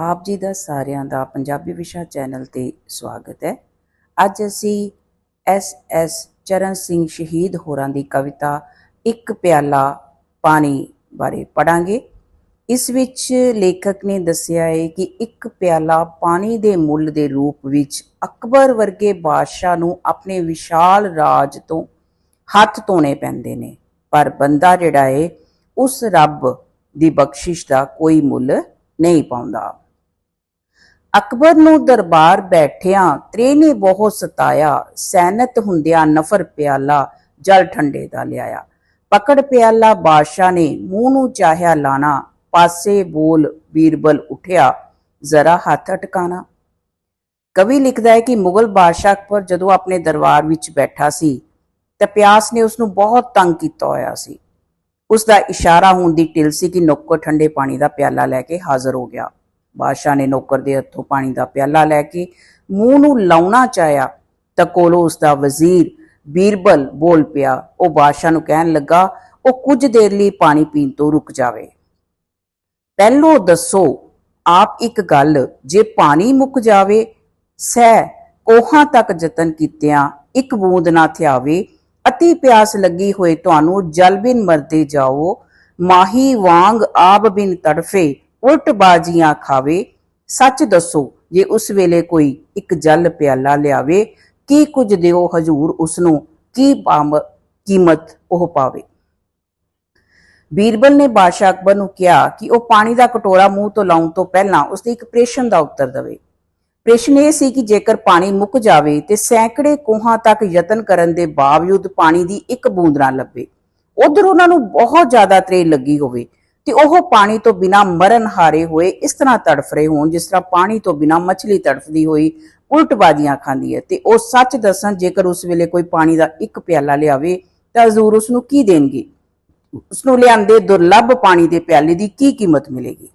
ਆਪ ਜੀ ਦਾ ਸਾਰਿਆਂ ਦਾ ਪੰਜਾਬੀ ਵਿਸ਼ਾ ਚੈਨਲ ਤੇ ਸਵਾਗਤ ਹੈ। ਅੱਜ ਅਸੀਂ ਐਸ ਐਸ ਚਰਨ ਸਿੰਘ ਸ਼ਹੀਦ ਹੋਰਾਂ ਦੀ ਕਵਿਤਾ ਇੱਕ ਪਿਆਲਾ ਪਾਣੀ ਬਾਰੇ ਪੜਾਂਗੇ ਇਸ ਵਿੱਚ ਲੇਖਕ ਨੇ ਦੱਸਿਆ ਹੈ ਕਿ ਇੱਕ ਪਿਆਲਾ ਪਾਣੀ ਦੇ ਮੁੱਲ ਦੇ ਰੂਪ ਵਿੱਚ ਅਕਬਰ ਵਰਗੇ ਬਾਦਸ਼ਾਹ ਨੂੰ ਆਪਣੇ ਵਿਸ਼ਾਲ ਰਾਜ ਤੋਂ ਹੱਥ ਧੋਣੇ ਪੈਂਦੇ ਨੇ, ਪਰ ਬੰਦਾ ਜਿਹੜਾ ਏ ਉਸ ਰੱਬ ਦੀ ਬਖਸ਼ਿਸ਼ ਦਾ ਕੋਈ ਮੁੱਲ ਨਹੀਂ ਪਾਉਂਦਾ। ਅਕਬਰ ਨੂੰ ਦਰਬਾਰ ਬੈਠਿਆਂ ਤ੍ਰੇ ਨੇ ਬਹੁਤ ਸਤਾਇਆ, ਸੈਨਤ ਹੁੰਦਿਆਂ ਨਫਰ ਪਿਆਲਾ, ਜਲ ਠੰਡੇ ਦਾ ਲਿਆਇਆ। ਪਕੜ ਪਿਆਲਾ ਬਾਦਸ਼ਾਹ ਨੇ ਮੂੰਹ ਨੂੰ ਚਾਹਿਆ ਲਾਣਾ, ਪਾਸੇ ਬੋਲ ਬੀਰਬਲ ਉਠਿਆ, ਜ਼ਰਾ ਹੱਥ ਅਟਕਾਣਾ। ਕਵੀ ਲਿਖਦਾ ਹੈ ਕਿ ਮੁਗਲ ਬਾਦਸ਼ਾਹ ਅਕਬਰ ਜਦੋਂ ਆਪਣੇ ਦਰਬਾਰ ਵਿੱਚ ਬੈਠਾ ਸੀ, ਤਾਂ ਪਿਆਸ ਨੇ ਉਸ ਨੂੰ ਬਹੁਤ ਤੰਗ ਕੀਤਾ ਹੋਇਆ ਸੀ। ਉਸ ਦਾ ਇਸ਼ਾਰਾ ਹੋਣ ਦੀ ਟਿਲ ਸੀ ਕਿ ਨੌਕਰ ਠੰਡੇ ਪਾਣੀ ਦਾ ਪਿਆਲਾ ਲੈ ਕੇ ਹਾਜ਼ਰ ਹੋ ਗਿਆ। ਬਾਦਸ਼ਾਹ ਨੇ ਨੌਕਰ ਦੇ ਹੱਥੋਂ ਪਾਣੀ ਦਾ ਪਿਆਲਾ ਲੈ ਕੇ ਮੂੰਹ ਨੂੰ ਲਾਉਣਾ ਚਾਹਿਆ ਤਾਂ ਕੋਲੋਂ ਉਸ ਦਾ ਵਜ਼ੀਰ ਬੀਰਬਲ ਬੋਲ ਪਿਆ, ਉਹ ਬਾਦਸ਼ਾਹ ਨੂੰ ਕਹਿਣ ਲੱਗਾ, ਉਹ ਕੁਝ ਦੇਰ ਲਈ ਪਾਣੀ ਪੀਣ ਤੋਂ ਰੁਕ ਜਾਵੇ। ਪਹਿਲੋ ਦੱਸੋ, ਆਪ ਇੱਕ ਗੱਲ, ਜੇ ਪਾਣੀ ਮੁੱਕ ਜਾਵੇ, ਸਹਿ ਕੋਹਾਂ ਤੱਕ ਯਤਨ ਕੀਤਿਆਂ ਇੱਕ ਬੂੰਦ ਨਾ ਥਿਆਵੇ, ਅਤੀ ਪਿਆਸ ਲੱਗੀ ਹੋਏ ਤੁਹਾਨੂੰ ਜਲ ਬਿਨ ਮਰਦੇ ਜਾਓ, ਮਾਹੀ ਵਾਂਗ ਆਬ ਬਿਨ ਤੜਫੇ ਉਲਟ ਬਾਜੀਆਂ ਖਾਵੇ। ਸੱਚ ਦੱਸੋ, ਜੇ ਉਸ ਵੇਲੇ ਕੋਈ ਇੱਕ ਜਲ ਪਿਆਲਾ ਲਿਆਵੇ, ਕੀ ਕੁਝ ਦਿਓ ਹਜੂਰ ਉਸ ਨੂੰ ਕੀ ਕੀਮਤ ਉਹ ਪਾਵੇ? ਬੀਰਬਲ ਨੇ ਬਾਦਸ਼ਾਹ ਅਕਬਰ ਨੂੰ ਕਿਹਾ ਕਿ ਉਹ ਪਾਣੀ ਦਾ ਕਟੋਰਾ ਮੂੰਹ ਤੋਂ ਲਾਉਣ ਤੋਂ ਪਹਿਲਾਂ ਉਸ ਦੇ ਇੱਕ ਪ੍ਰਸ਼ਨ ਦਾ ਉੱਤਰ ਦੇਵੇ। ਪ੍ਰਸ਼ਨ ਇਹ ਸੀ ਕਿ ਜੇਕਰ ਪਾਣੀ ਮੁੱਕ ਜਾਵੇ ਤੇ ਸੈਂਕੜੇ ਕੋਹਾਂ ਤੱਕ ਯਤਨ ਕਰਨ ਦੇ ਬਾਵਜੂਦ ਪਾਣੀ ਦੀ ਇੱਕ ਬੂੰਦ ਨਾ ਲੱਭੇ। ਉਧਰ ਉਹਨਾਂ ਨੂੰ ਬਹੁਤ ਜ਼ਿਆਦਾ ਤ੍ਰੇਹ ਲੱਗੀ ਹੋਵੇ। ਤੇ ਉਹ ਪਾਣੀ ਤੋਂ ਬਿਨਾ ਮਰਨ ਹਾਰੇ ਹੋਏ ਇਸ ਤਰ੍ਹਾਂ ਤੜਫ ਰਹੇ ਹੋਣ, ਜਿਸ ਤਰ੍ਹਾਂ ਪਾਣੀ ਤੋਂ ਬਿਨਾ ਮੱਛਲੀ ਤੜਫਦੀ ਹੋਈ ਉਲਟਬਾਜ਼ੀਆਂ ਖਾਂਦੀ ਹੈ। ਤੇ ਉਹ ਸੱਚ ਦੱਸਣ, ਜੇਕਰ ਉਸ ਵੇਲੇ ਕੋਈ ਪਾਣੀ ਦਾ ਇੱਕ ਪਿਆਲਾ ਲਿਆਵੇ, ਤਾਂ ਹਜ਼ੂਰ ਉਸ ਨੂੰ ਕੀ ਦੇਣਗੇ? ਉਸ ਨੂੰ ਲਿਆਂਦੇ ਦੁਰਲੱਭ ਪਾਣੀ ਦੇ ਪਿਆਲੇ ਦੀ ਕੀ ਕੀਮਤ ਮਿਲੇਗੀ?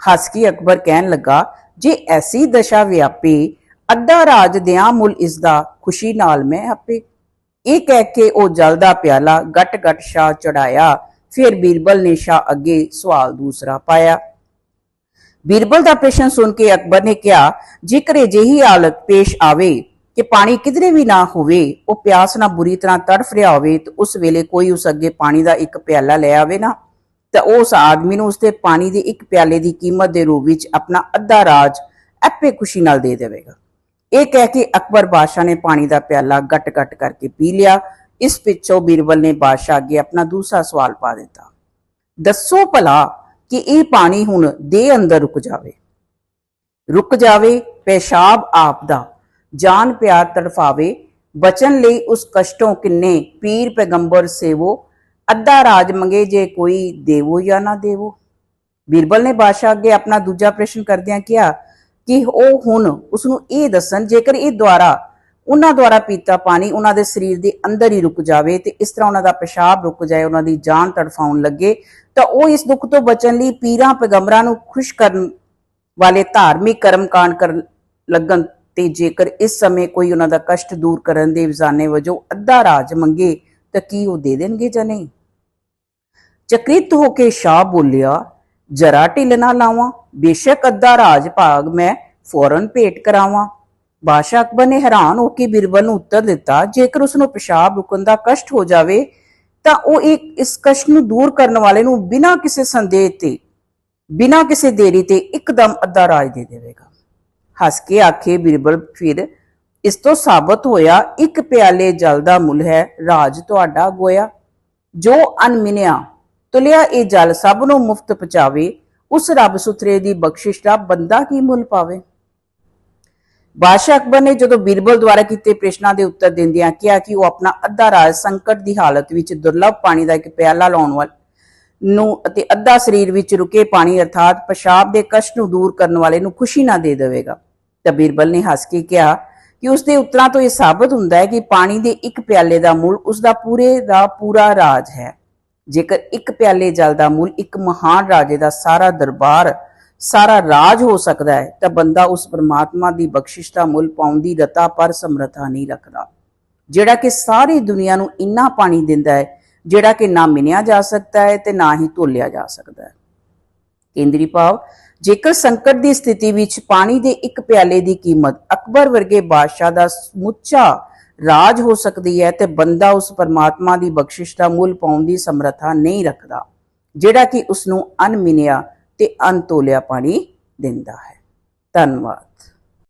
ਹੱਸ ਕੇ ਅਕਬਰ ਕਹਿਣ ਲੱਗਾ, ਜੇ ਐਸੀ ਦਸ਼ਾ ਵਿਆਪੇ, ਅੱਧਾ ਰਾਜ ਦਿਆਂ ਮੁੱਲ ਇਸ ਦਾ ਖੁਸ਼ੀ ਨਾਲ ਮੈਂ ਆਪੇ। ਇਹ ਕਹਿ ਕੇ ਉਹ ਜਲ ਦਾ ਪਿਆਲਾ ਗਟ ਗਟ ਸ਼ਾਹ ਚੜਾਇਆ। ਫਿਰ ਬੀਰਬਲ ਨੇ ਸ਼ਾਹ ਅੱਗੇ ਸਵਾਲ ਦੂਸਰਾ ਪਾਇਆ। ਬੀਰਬਲ ਦਾ ਪ੍ਰਸ਼ਨ ਸੁਣ ਕੇ ਅਕਬਰ ਨੇ ਕਿਹਾ, ਜੇਕਰ ਅਜਿਹੀ ਹਾਲਤ ਪੇਸ਼ ਆਵੇ ਕਿ ਪਾਣੀ ਕਿਧਰੇ ਵੀ ਨਾ ਹੋਵੇ, ਉਹ ਪਿਆਸ ਨਾਲ ਬੁਰੀ ਤਰ੍ਹਾਂ ਤੜਫ ਰਿਹਾ ਹੋਵੇ, ਤੇ ਉਸ ਵੇਲੇ ਕੋਈ ਉਸ ਅੱਗੇ ਪਾਣੀ ਦਾ ਇੱਕ ਪਿਆਲਾ ਲੈ ਆਵੇ ਨਾ, ਤਾਂ ਉਸ ਆਦਮੀ ਨੂੰ ਉਸਦੇ ਪਾਣੀ ਦੇ ਇੱਕ ਪਿਆਲੇ ਦੀ ਕੀਮਤ ਦੇ ਰੂਪ ਵਿੱਚ ਆਪਣਾ ਅੱਧਾ ਰਾਜ ਆਪੇ ਖੁਸ਼ੀ ਨਾਲ ਦੇ ਦੇਵੇਗਾ। ਇਹ ਕਹਿ ਕੇ ਅਕਬਰ ਬਾਦਸ਼ਾਹ ਨੇ ਪਾਣੀ ਦਾ ਪਿਆਲਾ ਗਟ-ਗਟ ਕਰਕੇ ਪੀ ਲਿਆ। ਇਸ ਪਿੱਛੋਂ ਬੀਰਬਲ ਨੇ ਬਾਦਸ਼ਾਹ ਅੱਗੇ ਆਪਣਾ ਦੂਸਰਾ ਸਵਾਲ ਪਾ ਦਿੱਤਾ। ਦੱਸੋ ਭਲਾ ਕਿ ਇਹ ਪਾਣੀ ਹੁਣ ਦੇ ਅੰਦਰ ਰੁਕ ਜਾਵੇ। ਰੁਕ ਜਾਵੇ, ਪੈਸ਼ਾਬ ਆਪ ਦਾ। ਜਾਨ ਪਿਆਰ ਤੜਫਾਵੇ। ਬਚਨ ਲਈ ਉਸ ਕਸ਼ਟੋਂ ਕਿੰਨੇ ਪੀਰ ਪੈਗੰਬਰ ਸੇਵੋ। ਅੱਧਾ ਰਾਜ ਮੰਗੇ ਜੇ ਕੋਈ ਦੇਵੋ ਜਾਂ ਨਾ ਦੇਵੋ। ਬੀਰਬਲ ਨੇ ਬਾਦਸ਼ਾਹ ਅੱਗੇ ਆਪਣਾ ਦੂਜਾ ਪ੍ਰਸ਼ਨ ਕਰਦਿਆਂ ਕਿਹਾ ਕਿ ਉਹ ਹੁਣ ਉਸ ਨੂੰ ਇਹ ਦੱਸਣ, ਜੇਕਰ ਇਹ ਦੁਆਰਾ ਉਹਨਾਂ ਦੁਆਰਾ ਪੀਤਾ ਪਾਣੀ ਉਹਨਾਂ ਦੇ ਸਰੀਰ ਦੇ ਅੰਦਰ ਹੀ ਰੁਕ ਜਾਵੇ ਤੇ ਇਸ ਤਰ੍ਹਾਂ ਉਹਨਾਂ ਦਾ ਪਿਸ਼ਾਬ ਰੁਕ ਜਾਏ, ਉਹਨਾਂ ਦੀ ਜਾਨ ਤੜਫਾਉਣ ਲੱਗੇ, ਤਾਂ ਉਹ ਇਸ ਦੁੱਖ ਤੋਂ ਬਚਣ ਲਈ ਪੀਰਾਂ ਪੈਗੰਬਰਾਂ ਨੂੰ ਖੁਸ਼ ਕਰਨ ਵਾਲੇ ਧਾਰਮਿਕ ਕਰਮ ਕਾਂਡ ਕਰ ਲੱਗਣ ਤੇ ਜੇਕਰ ਇਸ ਸਮੇਂ ਕੋਈ ਉਹਨਾਂ ਦਾ ਕਸ਼ਟ ਦੂਰ ਕਰਨ ਦੇ ਵਿਜ਼ਾਨੇ ਵਜੋਂ ਅੱਧਾ ਰਾਜ ਮੰਗੇ, ਤਾਂ ਕੀ ਉਹ ਦੇ ਦੇਣਗੇ ਜਾਂ ਨਹੀਂ? ਚਕ੍ਰਿਤ ਹੋ ਕੇ ਸ਼ਾਹ ਬੋਲਿਆ, ਜਰਾ ਢਿੱਲ ਨਾ ਲਾਵਾਂ, ਬੇਸ਼ੱਕ ਅੱਧਾ ਰਾਜ ਭਾਗ ਮੈਂ ਫੌਰਨ ਭੇਟ ਕਰਾਵਾਂ। ਬਾਦਸ਼ਾਹ ਅਕਬਰ ਨੇ ਹੈਰਾਨ ਹੋ ਕੇ ਬਿਰਬਲ ਨੂੰ ਉੱਤਰ ਦਿੱਤਾ, ਜੇਕਰ ਉਸ ਨੂੰ ਪਿਸ਼ਾਬ ਰੁਕਣ ਦਾ ਕਸ਼ਟ ਹੋ ਜਾਵੇ, ਤਾਂ ਉਹ ਇੱਕ ਇਸ ਕਸ਼ਟ ਨੂੰ ਦੂਰ ਕਰਨ ਵਾਲੇ ਨੂੰ ਬਿਨਾਂ ਕਿਸੇ ਸੰਦੇਹ ਤੇ, ਬਿਨਾਂ ਕਿਸੇ ਦੇਰੀ ਤੇ ਇੱਕਦਮ ਅੱਧਾ ਰਾਜ ਦੇ ਦੇਵੇਗਾ। ਹੱਸ ਕੇ ਆਖੇ ਬਿਰਬਲ, ਫਿਰ ਇਸ ਤੋਂ ਸਾਬਤ ਹੋਇਆ ਇੱਕ ਪਿਆਲੇ ਜਲ ਦਾ ਮੁੱਲ ਹੈ, ਰਾਜ ਤੁਹਾਡਾ ਗੋਇਆ। ਜੋ ਅਨਮਿਨਿਆ ਤੁਲਿਆ ਇਹ ਜਲ ਸਭ ਨੂੰ ਮੁਫਤ ਪਹੁੰਚਾਵੇ, ਉਸ ਰੱਬ ਸੁਥਰੇ ਦੀ ਬਖਸ਼ਿਸ਼ ਦਾ ਬੰਦਾ ਕੀ ਮੁੱਲ ਪਾਵੇ? ਬਾਦਸ਼ਾਹ ਅਕਬਰ ਨੇ ਜਦੋਂ ਬੀਰਬਲ ਦੁਆਰਾ ਕੀਤੇ ਪ੍ਰਸ਼ਨਾਂ ਦੇ ਉੱਤਰ ਦਿੰਦਿਆਂ ਕਿਹਾ ਕਿ ਉਹ ਆਪਣਾ ਅੱਧਾ ਰਾਜ ਸੰਕਟ ਦੀ ਹਾਲਤ ਵਿੱਚ ਦੁਰਲੱਭ ਪਾਣੀ ਦਾ ਇੱਕ ਪਿਆਲਾ ਲਾਉਣ ਵਾਲ ਨੂੰ ਅਤੇ ਅੱਧਾ ਸਰੀਰ ਵਿੱਚ ਰੁਕੇ ਪਾਣੀ ਅਰਥਾਤ ਪਿਸ਼ਾਬ ਦੇ ਕਸ਼ਟ ਨੂੰ ਦੂਰ ਕਰਨ ਵਾਲੇ ਨੂੰ ਖੁਸ਼ੀ ਨਾ ਦੇ ਦੇਵੇਗਾ। ਤਾਂ ਬੀਰਬਲ ਨੇ ਹੱਸ ਕੇ ਕਿਹਾ ਕਿ ਉਸ ਦੇ ਉੱਤਰਾਂ ਤੋਂ ਇਹ ਸਾਬਤ ਹੁੰਦਾ ਹੈ ਕਿ ਪਾਣੀ ਦੇ ਇੱਕ ਪਿਆਲੇ ਦਾ ਮੁੱਲ ਉਸ ਦਾ ਪੂਰੇ ਦਾ ਪੂਰਾ ਰਾਜ ਹੈ। ਜੇਕਰ ਇੱਕ ਪਿਆਲੇ ਜਲ ਦਾ ਮੁੱਲ ਇੱਕ ਮਹਾਨ ਰਾਜੇ ਦਾ ਸਾਰਾ ਦਰਬਾਰ ਸਾਰਾ ਰਾਜ ਹੋ ਸਕਦਾ ਹੈ, ਤਾਂ ਬੰਦਾ ਉਸ ਪਰਮਾਤਮਾ ਦੀ ਬਖਸ਼ਿਸ਼ ਦਾ ਮੁੱਲ ਪਾਉਣ ਦੀ ਰਤਾ ਪਰ ਸਮਰੱਥਾ ਨਹੀਂ ਰੱਖਦਾ। ਜਿਹੜਾ ਕਿ ਸਾਰੀ ਦੁਨੀਆ ਨੂੰ ਇੰਨਾ ਪਾਣੀ ਦਿੰਦਾ ਹੈ, ਜਿਹੜਾ ਕਿ ਨਾ ਮਿਨਿਆ ਜਾ ਸਕਦਾ ਹੈ ਤੇ ਨਾ ਹੀ ਧੋਲਿਆ ਜਾ ਸਕਦਾ ਹੈ। ਕੇਂਦਰੀ ਭਾਵ, ਜੇਕਰ ਸੰਕਟ ਦੀ ਸਥਿਤੀ ਵਿੱਚ ਪਾਣੀ ਦੇ ਇੱਕ ਪਿਆਲੇ ਦੀ ਕੀਮਤ ਅਕਬਰ ਵਰਗੇ ਬਾਦਸ਼ਾਹ ਦਾ ਸਮੁੱਚਾ ਰਾਜ ਹੋ ਸਕਦੀ ਹੈ, ਤੇ ਬੰਦਾ ਉਸ ਪਰਮਾਤਮਾ ਦੀ ਬਖਸ਼ਿਸ਼ ਦਾ ਮੁੱਲ ਪਾਉਣ ਦੀ ਸਮਰੱਥਾ ਨਹੀਂ ਰੱਖਦਾ, ਜਿਹੜਾ ਕਿ ਉਸ ਨੂੰ ਅਨਮਿਨਿਆ ਤੇ ਅਨਤੋਲਿਆ ਪਾਣੀ ਦਿੰਦਾ ਹੈ। ਧੰਨਵਾਦ।